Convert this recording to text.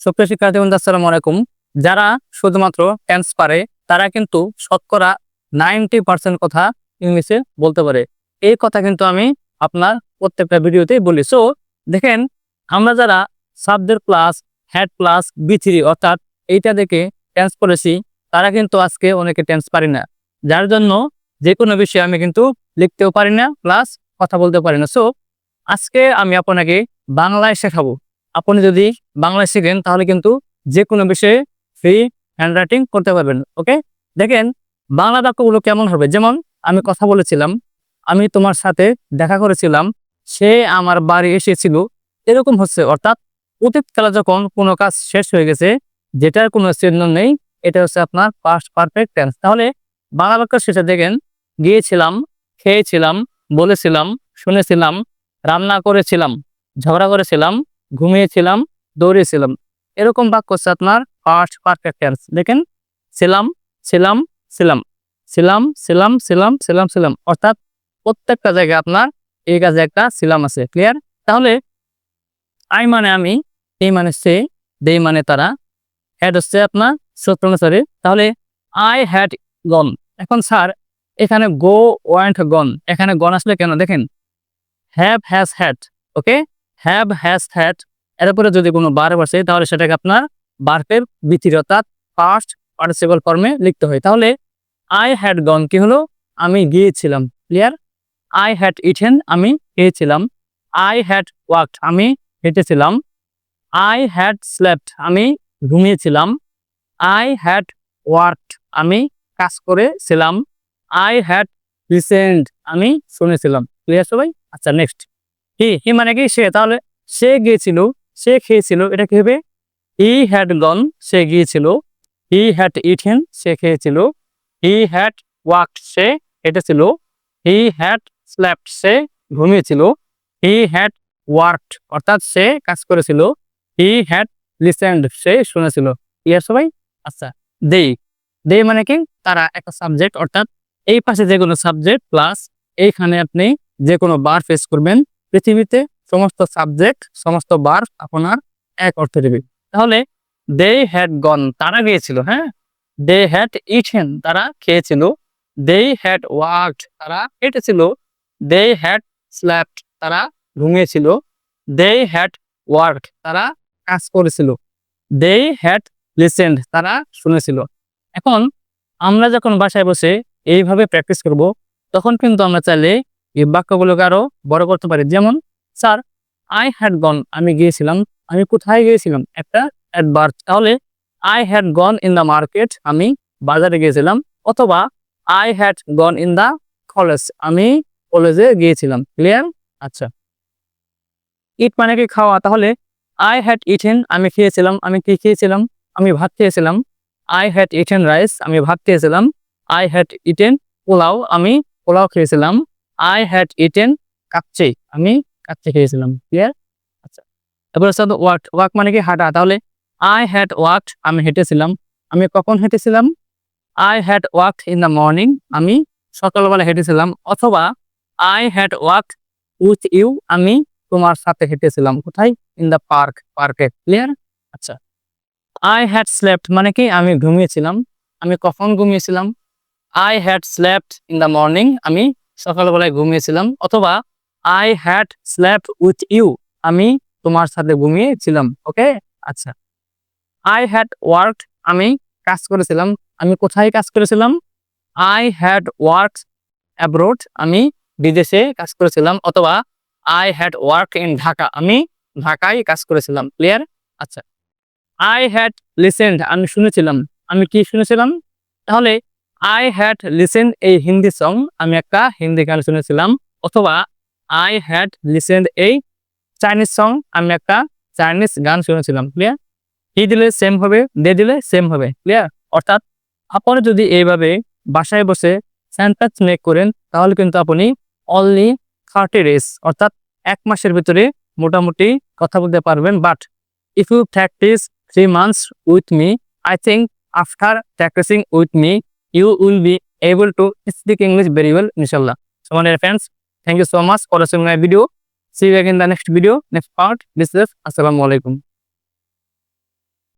সুপ্রিয় শিক্ষার্থী বন্ধু, আসসালামু আলাইকুম। যারা শুধুমাত্র টেন্স পারে, তারা কিন্তু শতকরা নাইনটি পার্সেন্ট কথা ইংলিশে বলতে পারে। এই কথা কিন্তু আমি আপনার প্রত্যেকটা ভিডিওতেই বলি। সো দেখেন, আমরা যারা subject plus head plus B three অর্থাৎ এইটা দেখে টেন্স পড়েছি, তারা কিন্তু আজকে অনেকে টেন্স পারি না। যার জন্য যে কোনো বিষয়ে আমি কিন্তু লিখতেও পারি না প্লাস কথা বলতে পারি না। সো আজকে আমি আপনাকে বাংলায় শেখাবো। আপনি যদি বাংলায় শিখেন, তাহলে কিন্তু যে কোনো বিষয়ে ফ্রি হ্যান্ড রাইটিং করতে পারবেন ওকে দেখেন, বাংলা বাক্যগুলো কেমন হবে? যেমন, আমি কথা বলেছিলাম, আমি তোমার সাথে দেখা করেছিলাম, সে আমার বাড়ি এসেছিল, এরকম হচ্ছে। অর্থাৎ অতীতকালে যখন কোনো কাজ শেষ হয়ে গেছে, যেটার কোনো চিহ্ন নেই, এটা হচ্ছে আপনার পাস্ট পারফেক্ট টেন্স তাহলে বাংলা বাক্য শেষে দেখেন, গিয়েছিলাম, খেয়েছিলাম, বলেছিলাম, শুনেছিলাম, রান্না করেছিলাম, ঝগড়া করেছিলাম ঘুমিয়েছিলাম, দৌড়েছিলাম। এরকম বাক্য হচ্ছে আপনার পাস্ট পারফেক্ট টেন্স দেখেন, ছিলাম ছিলাম ছিলাম ছিলাম ছিলাম ছিলাম ছিলাম ছিলাম। অর্থাৎ প্রত্যেকটা জায়গায় আপনার এই কাজে একটা ছিলাম আছে ক্লিয়ার তাহলে আই মানে আমি এই মানে সে দে মানে তারা। হ্যাড হচ্ছে আপনার সরি তাহলে আই হ্যাড গন এখন স্যার এখানে গো ওয়ান্ট গন এখানে গন আসলে কেন? দেখেন have has had okay have has had এর উপরে যদি কোনো বার বসে তাহলে সেটাকে আপনার বার্পের ভিত্তির অর্থাৎ ফার্স্ট পার্টিসিপাল ফর্মে লিখতে হয়। তাহলে আই হ্যাড গন কি হলো? আমি গিয়েছিলাম। ক্লিয়ার আই হ্যাড ইটেন আমি খেয়েছিলাম। আই হ্যাড ওয়ার্কড আমি হেঁটেছিলাম। আই হ্যাড স্লেপ্ট আমি ঘুমিয়েছিলাম। আই হ্যাড ওয়ার্কড আমি কাজ করেছিলাম। আই হ্যাড লিসেন্ড আমি শুনেছিলাম। ক্লিয়ার সবাই? আচ্ছা নেক্সট হি হি মানে কি? সে, তাহলে সে গিয়েছিল, সে খেয়েছিল, এটা কি হবে? হি হ্যাড গন সে গিয়েছিল। হি হ্যাড ইটেন, সে খেয়েছিল। হি হ্যাড ওয়ার্কড সে হেঁটেছিল হি হ্যাড স্ল্যাপ্ট সে ঘুমিয়েছিল। হি হ্যাড ওয়ার্কড, অর্থাৎ সে কাজ করেছিল। হি হ্যাড লিসেন্ড, সে শুনেছিল। ইয়ার সবাই? আচ্ছা দে। দে মানে কি? তারা একটা সাবজেক্ট, অর্থাৎ এই পাশে যে কোনো সাবজেক্ট, প্লাস এইখানে আপনি যে কোনো বার ফেস করবেন। পৃথিবীতে সমস্ত সাবজেক্ট সমস্ত বার আপনার এক অর্থে দেবে তাহলে দে হ্যাড গন তারা গিয়েছিল হ্যাঁ? দে হ্যাড ইটেন তারা খেয়েছিল। দে হ্যাড ওয়ার্কড তারা হেঁটেছিল। দে হ্যাড স্ল্যাপড তারা ঘুমিয়েছিল। দে হ্যাড ওয়ার্ক তারা কাজ করেছিল। দে হ্যাড লিসেন্ড তারা শুনেছিল। এখন আমরা যখন বাসায় বসে এইভাবে প্র্যাকটিস করব, তখন কিন্তু আমরা চাইলে এই বাক্যগুলোকে আরও বড় করতে পারি। যেমন, স্যার আই হ্যাড গন আমি গিয়েছিলাম। আমি কোথায় গিয়েছিলাম? একটা অ্যাডভার্ট তাহলে I had gone in the market আমি বাজারে গিয়েছিলাম। অথবা I had gone in the college আমি কলেজে গিয়েছিলাম। ক্লিয়ার আচ্ছা। ইট মানে কি খাওয়া? তাহলে আই হ্যাড ইটেন আমি খেয়েছিলাম। আমি কি খেয়েছিলাম? আমি ভাত খেয়েছিলাম। আই হ্যাড ইটেন রাইস আমি ভাত খেয়েছিলাম। আই হ্যাড ইটেন পোলাও আমি পোলাও খেয়েছিলাম। I had eaten kacchi. আমি কাচ্চি খেয়েছিলাম। ক্লিয়ার আচ্ছা। এবার হচ্ছে ওয়াক ওয়াক মানে কি? হাঁটা। তাহলে আই হ্যাড ওয়াকড আমি হেঁটেছিলাম। আমি কখন হেঁটেছিলাম? I had walked in the morning আমি সকালবেলা হেঁটেছিলাম। অথবা I had walked with you আমি তোমার সাথে হেঁটেছিলাম। কোথায়? ইন দ্য পার্ক পার্কে ক্লিয়ার আচ্ছা। আই হ্যাড স্লেপ্ট মানে কি? আমি ঘুমিয়েছিলাম। আমি কখন ঘুমিয়েছিলাম? I had slept in the morning আমি সকালবেলায় ঘুমিয়েছিলাম, অথবা I had slept with you আমি তোমার সাথে ঘুমিয়েছিলাম ওকে আচ্ছা। আই হ্যাড ওয়ার্কড আমি কাজ করেছিলাম, আমি কোথায় কাজ করেছিলাম? আই হ্যাড ওয়ার্ক অ্যাব্রোড আমি বিদেশে কাজ করেছিলাম, অথবা I had work in Dhaka, আমি ঢাকায় কাজ করেছিলাম ক্লিয়ার আচ্ছা। আই হ্যাড লিসেন্ড আমি শুনেছিলাম, আমি কি শুনেছিলাম? তাহলে আই হ্যাড লিসেন এই হিন্দি সং আমি একটা হিন্দি গান শুনেছিলাম, অথবা আই হ্যাড লিসেন এই চাইনিজ সং আমি একটা চাইনিজ গান শুনেছিলাম ক্লিয়ার হি দিলে সেম হবে দে দিলে সেম হবে ক্লিয়ার অর্থাৎ আপনি যদি এইভাবে বাসায় বসে সেন্টেন্স মেক করেন, তাহলে কিন্তু আপনি অনলি থার্টি ডেজ অর্থাৎ এক মাসের ভিতরে মোটামুটি কথা বলতে পারবেন। But if you practise three months with me I think after practising with me you will be able to speak English very well, inshallah. So, my dear friends, thank you so much for watching my video. See you again in the next video, next part. This is Assalamu alaikum.